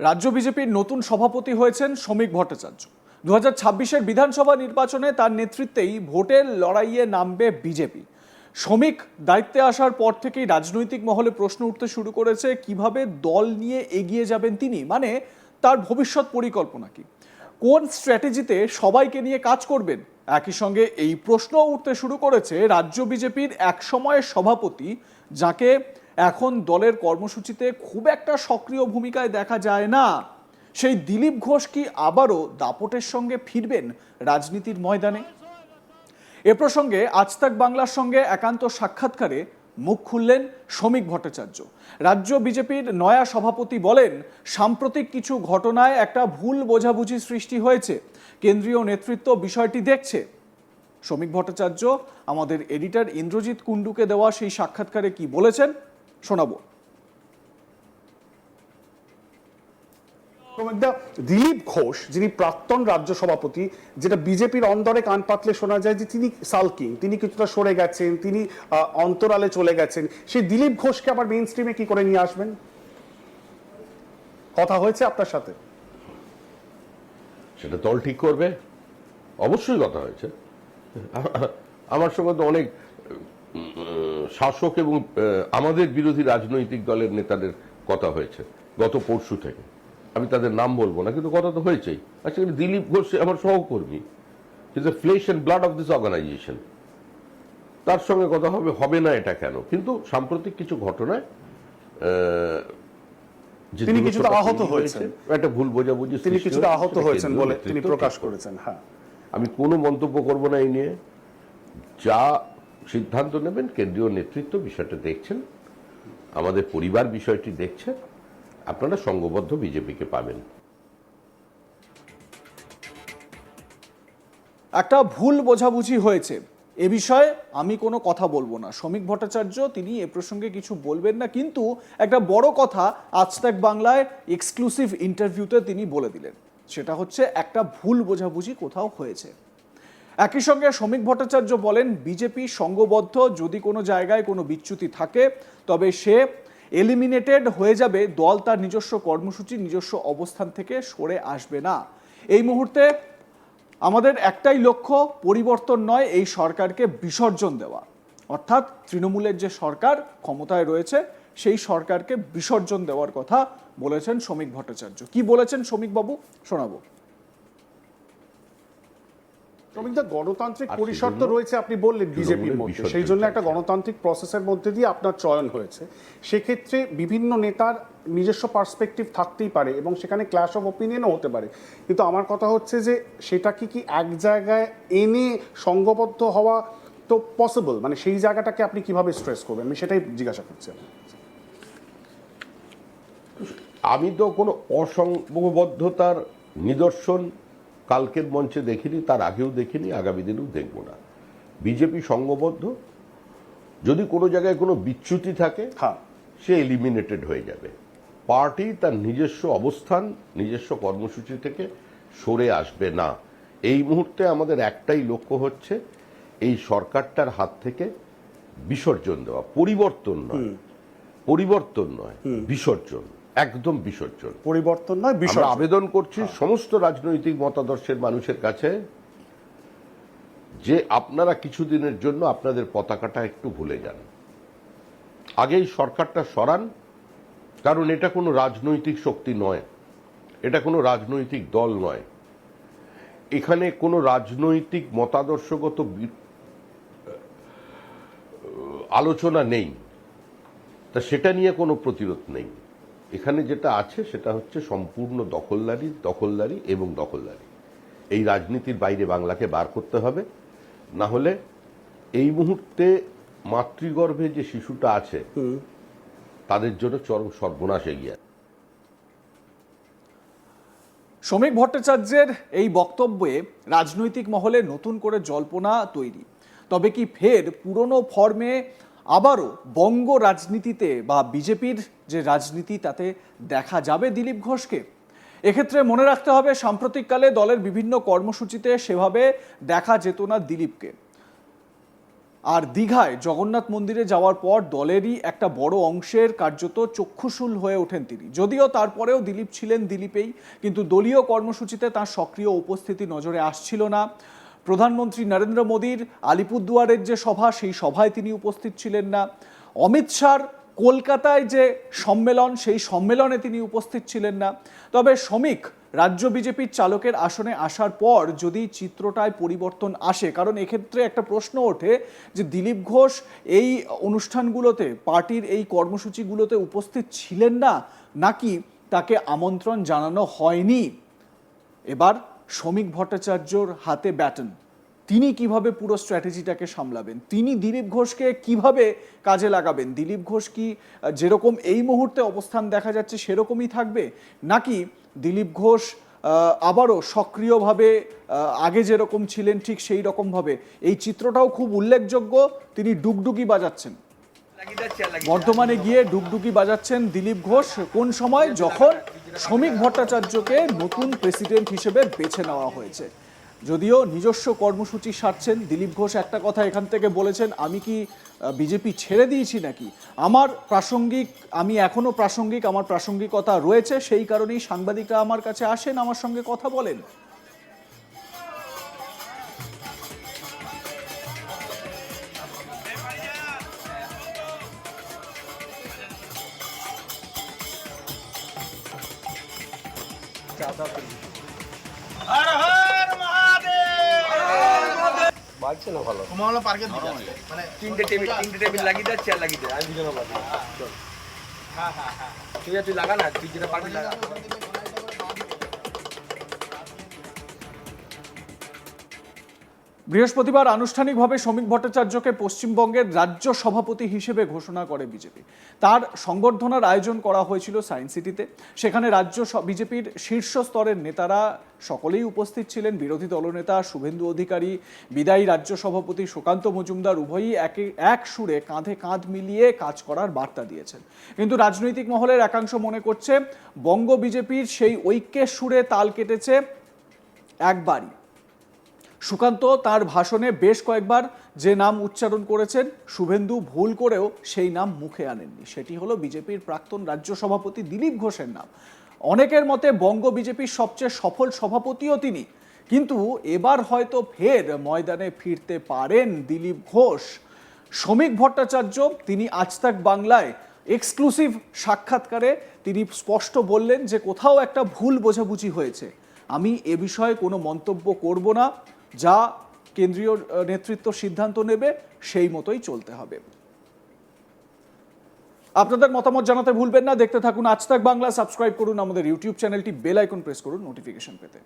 রাজ্য বিজেপির নতুন সভাপতি হয়েছেন শ্রমিক ভট্টাচার্য। দু হাজার বিধানসভা নির্বাচনে তার নেতৃত্বেই ভোটের লড়াইয়ে নামবে বিজেপি। শ্রমিক দায়িত্বে আসার পর থেকেই রাজনৈতিক মহলে প্রশ্ন উঠতে শুরু করেছে, কীভাবে দল নিয়ে এগিয়ে যাবেন তিনি? মানে তার ভবিষ্যৎ পরিকল্পনা কি? কোন স্ট্র্যাটেজিতে সবাইকে নিয়ে কাজ করবেন? একই সঙ্গে এই প্রশ্ন উঠতে শুরু করেছে রাজ্য বিজেপির এক সময়ের সভাপতি, যাকে এখন দলের কর্মসূচিতে খুব একটা সক্রিয় ভূমিকায় দেখা যায় না। সেই দিলীপ ঘোষ কি আবারও দাপটের সঙ্গে ফিরবেন রাজনীতির ময়দানে? এ প্রসঙ্গে আজ তাক বাংলার সঙ্গে একান্ত সাক্ষাৎকারে মুখ খুললেন শ্রমিক ভট্টাচার্য। রাজ্য বিজেপির নয়া সভাপতি বলেন, সাম্প্রতিক কিছু ঘটনায় একটা ভুল বোঝাবুঝি সৃষ্টি হয়েছে। কেন্দ্রীয় নেতৃত্ব বিষয়টি দেখছে। শ্রমিক ভট্টাচার্য, আমাদের এডিটর ইন্দ্রজিৎ কুণ্ডুকে দেওয়া সেই সাক্ষাৎকারে কি বলেছেন? শোনাবো। দিলীপ ঘোষ, যিনি প্রাক্তন রাজ্য সভাপতি, যেটা বিজেপির অন্দরে কান পাতলে শোনা যায় যে তিনি সালকিং, তিনি কিছুটা সরে গেছেন, তিনি অন্তরালে চলে গেছেন। সেই দিলীপ ঘোষকে আবার মেইন স্ট্রিমে কি করে নিয়ে আসবেন? কথা হয়েছে আপনার সাথে? সেটা দল ঠিক করবে? অবশ্যই কথা হয়েছে। আমার সঙ্গে তো অনেক শাসক এবং আমাদের বিরোধী রাজনৈতিক দলের নেতাদের কথা হয়েছে গত পরশু থেকে। আমি তাদের নাম বলব না কিন্তু কথা তো হয়েছেই। আচ্ছা দিলীপ ঘোষ আমার সহকর্মী। Is a flesh and blood of this organization তার সঙ্গে কথা হবে হবে না এটা কেন? কিন্তু সাম্প্রতিক কিছু ঘটনায় তিনি কিছুটা আহত হয়েছেন। একটা ভুল বোঝাবুঝি তিনি কিছুটা আহত হয়েছেন বলে তিনি প্রকাশ করেছেন হ্যাঁ। আমি কোনো মন্তব্য করব না এই নিয়ে। যা সিদ্ধান্ত নেবেন, কেন্দ্রীয় নেতৃত্ব বিষয়টা দেখছেন, আমাদের পরিবার বিষয়টি দেখছে আপনারা সংঘবদ্ধ বিজেপিকে পাবেন। একটা ভুল বোঝাবুঝি হয়েছে। এ বিষয়ে আমি কোনো কথা বলব না। শ্রমিক ভট্টাচার্য, তিনি এ প্রসঙ্গে কিছু বলবেন না, কিন্তু একটা বড় কথা আজ তাক বাংলায় এক্সক্লুসিভ ইন্টারভিউতে তিনি বলে দিলেন। সেটা হচ্ছে একটা ভুল বোঝাবুঝি কোথাও হয়েছে। একই সঙ্গে শ্রমিক ভট্টাচার্য বলেন, বিজেপি সংঘবদ্ধ যদি কোনো জায়গায় কোনো বিচ্যুতি থাকে, তবে সে এলিমিনেটেড হয়ে যাবে, দল তার নিজস্ব কর্মসূচি, নিজস্ব অবস্থান থেকে সরে আসবে না। এই মুহূর্তে আমাদের একটাই লক্ষ্য, পরিবর্তন নয়, এই সরকারকে বিসর্জন দেওয়া। অর্থাৎ তৃণমূলের যে সরকার ক্ষমতায় রয়েছে, সেই সরকারকে বিসর্জন দেওয়ার কথা বলেছেন শ্রমিক ভট্টাচার্য। কি বলেছেন শ্রমিকবাবু? শোনাবো। শ্রমিকদা গণতান্ত্রিক পরিসর তো রয়েছে আপনি বললেন বিজেপির তৃণমূলের মধ্যে। সেই জন্য একটা গণতান্ত্রিক প্রসেসের মধ্যে দিয়ে আপনার চয়ন হয়েছে। সেক্ষেত্রে বিভিন্ন নেতার নিজস্ব পার্সপেক্টিভ থাকতেই পারে এবং সেখানে ক্ল্যাশ অফ ওপিনিয়নও হতে পারে। কিন্তু আমার কথা হচ্ছে যে সেটা কি কি এক জায়গায় এনে সংঘবদ্ধ হওয়া তো পসিবল মানে সেই জায়গাটাকে আপনি কীভাবে স্ট্রেস করবেন? আমি সেটাই জিজ্ঞাসা করছি আমি তো কোনো অসংবদ্ধতার নিদর্শন কালকের মঞ্চে দেখিনি তার আগেও দেখিনি আগামী দিনেও দেখব না। বিজেপি সংঘবদ্ধ যদি কোনো জায়গায় কোনো বিচ্যুতি থাকে সে এলিমিনেটেড হয়ে যাবে। পার্টি তার নিজস্ব অবস্থান নিজস্ব কর্মসূচি থেকে সরে আসবে না। এই মুহূর্তে আমাদের একটাই লক্ষ্য হচ্ছে এই সরকারটার হাত থেকে বিসর্জন দেওয়া। পরিবর্তন নয়। পরিবর্তন নয় বিসর্জন। একদম বিসর্জন। পরিবর্তন নয় বিষয় আবেদন করছি সমস্ত রাজনৈতিক মতাদর্শের মানুষের কাছে যে আপনারা কিছুদিনের জন্য আপনাদের পতাকাটা একটু ভুলে যান। আগেই সরকারটা সরান কারণ এটা কোনো রাজনৈতিক শক্তি নয়। এটা কোনো রাজনৈতিক দল নয়। এখানে কোনো রাজনৈতিক মতাদর্শগত আলোচনা নেই। তা সেটা নিয়ে কোনো প্রতিরোধ নেই। এখানে যেটা আছে সেটা হচ্ছে সম্পূর্ণ দখলদারি দখলদারি এবং দখলদারি। এই রাজনীতির বাইরে বাংলাকে বার করতে হবে। না হলে এই মুহূর্তে মাতৃগর্ভে যে শিশুটা আছে তাদের জন্য চরম সর্বনাশ এগিয়ে। শ্রমিক ভট্টাচার্যের এই বক্তব্যে রাজনৈতিক মহলে নতুন করে জল্পনা তৈরি। তবে কি ফের পুরনো ফর্মে আবারও বঙ্গ রাজনীতিতে বা বিজেপির যে রাজনীতি, তাতে দেখা যাবে দিলীপ ঘোষকে। এক্ষেত্রে মনে রাখতে হবে, সাম্প্রতিককালে দলের বিভিন্ন কর্মসূচিতে সেভাবে দেখা যেত না দিলীপকে। আর দীঘায় জগন্নাথ মন্দিরে যাওয়ার পর দলেরই একটা বড় অংশের কার্যত চক্ষুশূল হয়ে ওঠেন তিনি। যদিও তারপরেও দিলীপ ছিলেন দিলীপেই, কিন্তু দলীয় কর্মসূচিতে তার সক্রিয় উপস্থিতি নজরে আসছিল না। প্রধানমন্ত্রী নরেন্দ্র মোদীর আলিপুরদুয়ারের যে সভা, সেই সভায় তিনি উপস্থিত ছিলেন না। অমিত শাহর কলকাতায় যে সম্মেলন, সেই সম্মেলনে তিনি উপস্থিত ছিলেন না। তবে শ্রমিক, রাজ্য বিজেপির চালকের আসনে আসার পর যদি চিত্রটায় পরিবর্তন আসে, কারণ এক্ষেত্রে একটা প্রশ্ন ওঠে যে দিলীপ ঘোষ এই অনুষ্ঠানগুলোতে, পার্টির এই কর্মসূচিগুলোতে উপস্থিত ছিলেন না, নাকি তাকে আমন্ত্রণ জানানো হয়নি? এবার শ্রমিক ভট্টাচার্যর হাতে ব্যাটন। তিনি কীভাবে পুরো স্ট্র্যাটেজিটাকে সামলাবেন? তিনি দিলীপ ঘোষকে কীভাবে কাজে লাগাবেন? দিলীপ ঘোষ কি যেরকম এই মুহূর্তে অবস্থান দেখা যাচ্ছে সেরকমই থাকবে? নাকি দিলীপ ঘোষ আবারও সক্রিয়ভাবে আগে যেরকম ছিলেন ঠিক সেই রকমভাবে? এই চিত্রটাও খুব উল্লেখযোগ্য। তিনি ডুগডুগি বাজাচ্ছেন। বর্ধমানে গিয়ে ডুগডুগি বাজাচ্ছেন দিলীপ ঘোষ। কোন সময়? যখন শ্রমিক ভট্টাচার্যকে নতুন প্রেসিডেন্ট হিসেবে বেছে নেওয়া হয়েছে। যদিও নিজস্ব কর্মসূচি সারছেন, দিলীপ ঘোষ একটা কথা এখান থেকে বলেছেন, আমি কি বিজেপি ছেড়ে দিয়েছি নাকি? আমার প্রাসঙ্গিক, আমি এখনও প্রাসঙ্গিক, আমার প্রাসঙ্গিকতা রয়েছে, সেই কারণেই সাংবাদিকরা আমার কাছে আসেন, আমার সঙ্গে কথা বলেন। বাড়ছে না ভালো? পার্কের দিকে মানে তিনটে টেবিল তিনটে টেবিল লাগিয়ে দেয় চেয়ার লাগিয়ে দেয় আমি দুজনে চল ঠিক আছে তুই লাগা না তুই যেটা পারবি লাগা। বৃহস্পতিবার আনুষ্ঠানিকভাবে শ্রমিক ভট্টাচার্যকে পশ্চিমবঙ্গের রাজ্য সভাপতি হিসেবে ঘোষণা করে বিজেপি। তার সংবর্ধনার আয়োজন করা হয়েছিল সায়েন্স সিটিতে। সেখানে রাজ্য বিজেপির শীর্ষ স্তরের নেতারা সকলেই উপস্থিত ছিলেন। বিরোধী দলনেতা শুভেন্দু অধিকারী, বিদায়ী রাজ্য সভাপতি সুকান্ত মজুমদার উভয়ই একে এক সুরে কাঁধে কাঁধ মিলিয়ে কাজ করার বার্তা দিয়েছেন। কিন্তু রাজনৈতিক মহলের একাংশ মনে করছে, বঙ্গ বিজেপির সেই ঐক্যের সুরে তাল কেটেছে একবারই। সুকান্ত তার ভাষণে বেশ কয়েকবার যে নাম উচ্চারণ করেছেন, শুভেন্দু ভুল করেও সেই নাম মুখে আনেননি। সেটি হলো বিজেপির প্রাক্তন রাজ্য সভাপতি দিলীপ ঘোষের নাম। অনেকের মতে বঙ্গ বিজেপির সবচেয়ে সফল সভাপতিও তিনি। কিন্তু এবার হয়তো ফের ময়দানে ফিরতে পারেন দিলীপ ঘোষ। শ্রমিক ভট্টাচার্য, তিনি আজ তাক বাংলায় এক্সক্লুসিভ সাক্ষাৎকারে তিনি স্পষ্ট বললেন যে কোথাও একটা ভুল বোঝাবুঝি হয়েছে। আমি এ বিষয়ে কোনো মন্তব্য করব না। যা কেন্দ্রীয় নেতৃত্ব সিদ্ধান্ত নেবে, সেই মতোই চলতে হবে। আপনাদের মতামত জানাতে ভুলবেন না। দেখতে থাকুন আজ তাক বাংলা, সাবস্ক্রাইব করুন আমাদের ইউটিউব চ্যানেলটি, বেল আইকন প্রেস করুন নোটিফিকেশন পেতে।